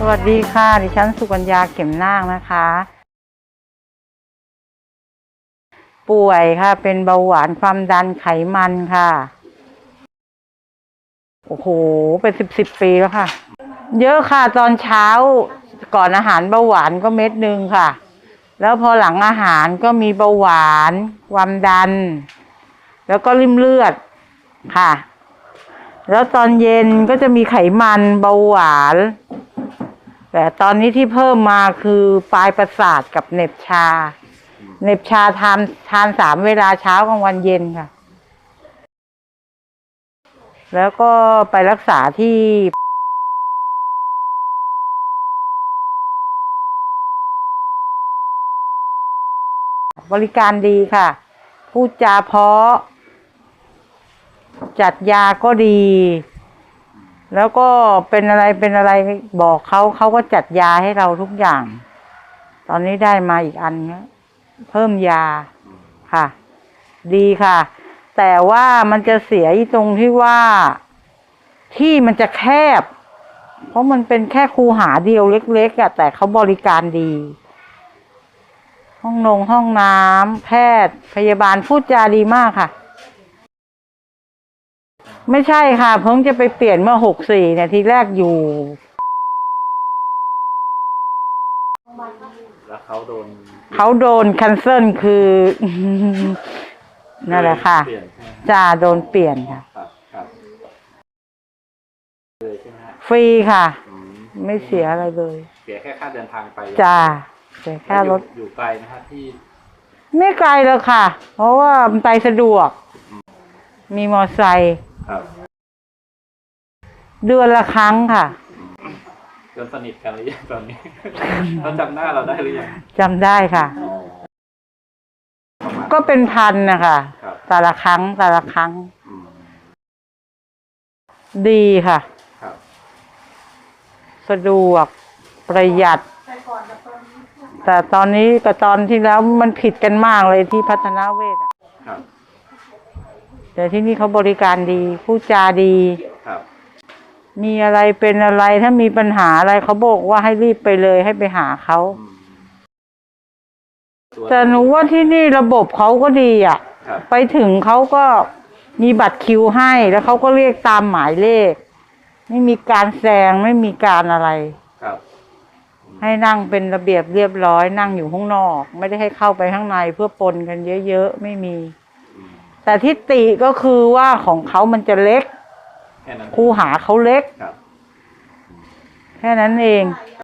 สวัสดีค่ะ ดิฉันสุกัญญาเข็มนาคนะคะ ป่วยค่ะ เป็นเบาหวานความดันไขมันค่ะ โอ้โห เป็นสิบสิบปีแล้วค่ะ เยอะค่ะตอนเช้าก่อนอาหารเบาหวานก็เม็ดหนึ่งค่ะ แล้วพอหลังอาหารก็มีเบาหวานความดัน แล้วก็ริมเลือดค่ะ แล้วตอนเย็นก็จะมีไขมันเบาหวาน แต่ตอนนี้ที่เพิ่มมาคือปลายประสาทกับเน็บชา เน็บชาทานทานสามเวลาเช้ากลางวันเย็นค่ะ แล้วก็ไปรักษาที่บริการดีค่ะ พูดจาเพาะ จัดยาก็ดี แล้วก็เป็นอะไรเป็นอะไรบอกเขาเขาก็จัดยาให้เราทุกอย่าง ตอนนี้ได้มาอีกอันเนี้ยเพิ่มยาค่ะ ดีค่ะ แต่ว่ามันจะเสียตรงที่ว่าที่มันจะแคบ เพราะมันเป็นแค่คูหาเดียวเล็กๆอะแต่เขาบริการดี ห้องนงห้องน้ำแพทย์ พยาบาลพูดจาดีมากค่ะ ไม่ใช่ค่ะเพิ่งจะไปเปลี่ยนเมื่อหกสี่เนี่ยทีแรกอยู่ แล้วเขาโดนเขาโดนคันเซิลคือ นั่นแหละค่ะเปลี่ยนใช่ไหมจ่าโดนเปลี่ยนค่ะ ครับครับเลยใช่ไหมฮะฟรีค่ะ อืมไม่เสียอะไรเลยเสียแค่ค่าเดินทางไปจ่าเสียค่ารถ อยู่อยู่ไกลนะฮะที่ไม่ไกลเลยค่ะ เพราะว่ามันไปสะดวก มีมอไซค์ครับ เดือนละครั้งค่ะจนสนิทกันหรือยังตอนนี้เขาจำหน้าเราได้หรือยังจำได้ค่ะอ๋อประมาณ ก็เป็นพันนะคะครับ แต่ละครั้งแต่ละครั้ง อืมดีค่ะ ครับสะดวกประหยัด แต่ตอนนี้กับตอนที่แล้วมันผิดกันมากเลยที่พัฒนาเวทอะครับ แต่ที่นี่เขาบริการดีพูดจาดี ครับ มีอะไรเป็นอะไรถ้ามีปัญหาอะไรเขาบอกว่าให้รีบไปเลยให้ไปหาเขา อืมส่วนแต่หนูว่าที่นี่ระบบเขาก็ดีอะ ครับ ไปถึงเขาก็มีบัตรคิวให้แล้วเขาก็เรียกตามหมายเลข ไม่มีการแซงไม่มีการอะไร ครับ ให้นั่งเป็นระเบียบเรียบร้อยนั่งอยู่ข้างนอก ไม่ได้ให้เข้าไปข้างในเพื่อปนกันเยอะๆ ไม่มีอืม แต่ที่ติก็คือว่าของเขามันจะเล็กแค่นั้น คูหาเขาเล็ก ครับ แค่นั้นเอง